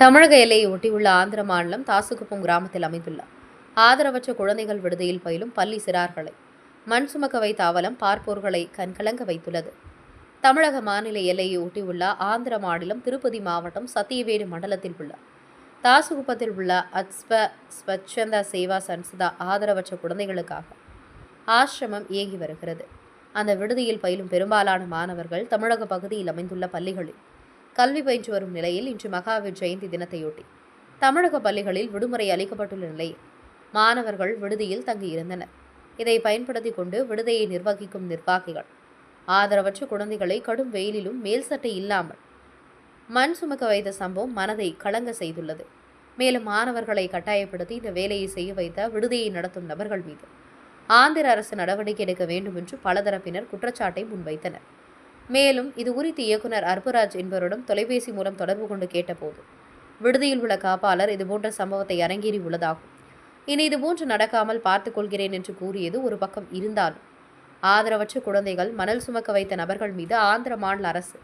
தமிழக எல்லையை ஒட்டியுள்ள ஆந்திர மாநிலம் தாசுகுப்பம் கிராமத்தில் அமைந்துள்ள ஆதரவற்ற குழந்தைகள் விடுதியில் பயிலும் பள்ளி சிறார்களை மண் சுமக்க வைத்த அவலம் பார்ப்போர்களை கண்கலங்க வைத்துள்ளது. தமிழக மாநில எல்லையை ஒட்டியுள்ள ஆந்திர மாநிலம் திருப்பதி மாவட்டம் சத்தியவேடு மண்டலத்தில் உள்ள தாசுகுப்பத்தில் உள்ள அஸ்வ ஸ்வச்சந்த சேவா சன்சதா ஆதரவற்ற குழந்தைகளுக்காக ஆசிரமம் இயங்கி வருகிறது. அந்த விடுதியில் பயிலும் பெரும்பாலான மாணவர்கள் தமிழக பகுதியில் அமைந்துள்ள பள்ளிகளில் கல்வி பயின்று வரும் நிலையில் இன்று மகாவீர் ஜெயந்தி தினத்தையொட்டி தமிழக பள்ளிகளில் விடுமுறை அளிக்கப்பட்டுள்ள நிலையில் மாணவர்கள் விடுதியில் தங்கியிருந்தனர். இதை பயன்படுத்தி கொண்டு விடுதியை நிர்வகிக்கும் நிர்வாகிகள் ஆதரவற்ற குழந்தைகளை கடும் வெயிலிலும் மேல் சட்டை இல்லாமல் மண் சுமக்க வைத்த சம்பவம் மனதை கலங்க செய்துள்ளது. மேலும் மாணவர்களை கட்டாயப்படுத்தி இந்த வேலையை செய்ய வைத்த விடுதியை நடத்தும் நபர்கள் மீது ஆந்திர அரசு நடவடிக்கை எடுக்க வேண்டும் என்று பலதரப்பினர் குற்றச்சாட்டை முன்வைத்தனர். மேலும் இது குறித்து இயக்குனர் அற்புராஜ் என்பவரிடம் தொலைபேசி மூலம் தொடர்பு கொண்டு கேட்டபோது விடுதியில் உள்ள காப்பாளர் இதுபோன்ற சம்பவத்தை அரங்கேறி உள்ளதாகும். இனி இதுபோன்று நடக்காமல் பார்த்துக் கொள்கிறேன் என்று கூறியது ஒரு பக்கம் இருந்தாலும் ஆதரவற்ற குழந்தைகள் மணல் சுமக்க வைத்த நபர்கள் மீது ஆந்திர மாநில அரசு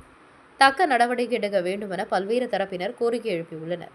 தக்க நடவடிக்கை எடுக்க வேண்டுமென பல்வேறு தரப்பினர் கோரிக்கை எழுப்பியுள்ளனர்.